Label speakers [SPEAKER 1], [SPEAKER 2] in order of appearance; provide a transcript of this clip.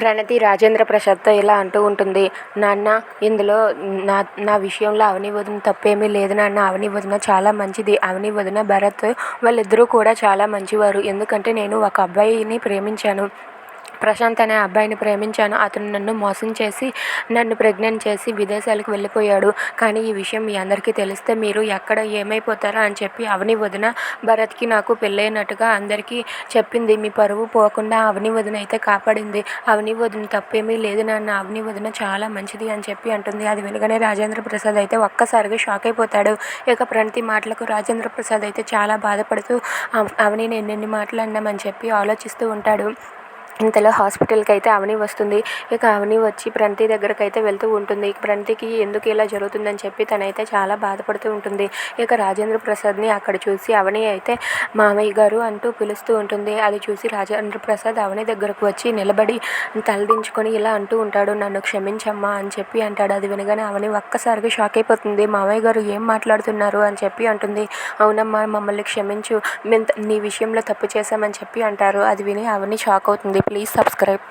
[SPEAKER 1] ప్రణతి రాజేంద్ర ప్రసాద్తో ఇలా అంటూ ఉంటుంది నాన్న ఇందులో నా నా విషయంలో అవని వదిన తప్పేమీ లేదు నాన్న. అవని వదిన చాలా మంచిది. అవని వదిన భరత్ వాళ్ళిద్దరూ కూడా చాలా మంచివారు. ఎందుకంటే నేను ఒక అబ్బాయిని ప్రేమించాను. ప్రశాంత్ అనే అబ్బాయిని ప్రేమించాను. అతను నన్ను మోసం చేసి నన్ను ప్రెగ్నెంట్ చేసి విదేశాలకు వెళ్ళిపోయాడు. కానీ ఈ విషయం మీ అందరికీ తెలిస్తే మీరు ఎక్కడ ఏమైపోతారా అని చెప్పి అవని వదిన భరత్కి నాకు పెళ్ళైనట్టుగా అందరికీ చెప్పింది. మీ పరువు పోకుండా అవని వదిన అయితే కాపాడింది. అవని వదిన తప్పేమీ లేదు నాన్న. అవని వదిన చాలా మంచిది అని చెప్పి అంటుంది. అది వినగానే రాజేంద్ర ప్రసాద్ అయితే ఒక్కసారిగా షాక్ అయిపోతాడు. ఇక ప్రణతి మాటలకు రాజేంద్ర ప్రసాద్ అయితే చాలా బాధపడుతూ అవని నేను ఎన్ని మాటలు అన్నామని చెప్పి ఆలోచిస్తూ ఉంటాడు. ఇంతలో హాస్పిటల్కి అయితే అవని వస్తుంది. ఇక అవని వచ్చి ప్రంతి దగ్గరకు అయితే వెళ్తూ ఉంటుంది. ప్రంతికి ఎందుకు ఇలా జరుగుతుందని చెప్పి తనైతే చాలా బాధపడుతూ ఉంటుంది. ఇక రాజేంద్ర ప్రసాద్ని అక్కడ చూసి అవని అయితే మామయ్య గారు అంటూ పిలుస్తూ ఉంటుంది. అది చూసి రాజేంద్ర ప్రసాద్ అవని దగ్గరకు వచ్చి నిలబడి తలదించుకొని ఇలా అంటూ ఉంటాడు నన్ను క్షమించమ్మా అని చెప్పి అంటాడు. అది వినగానే అవని ఒక్కసారిగా షాక్ అయిపోతుంది. మామయ్య గారు ఏం మాట్లాడుతున్నారు అని చెప్పి అంటుంది. అవునమ్మా మమ్మల్ని క్షమించు. మేము నీ విషయంలో తప్పు చేశామని చెప్పి అంటారు. అది విని అవని షాక్ అవుతుంది. Please subscribe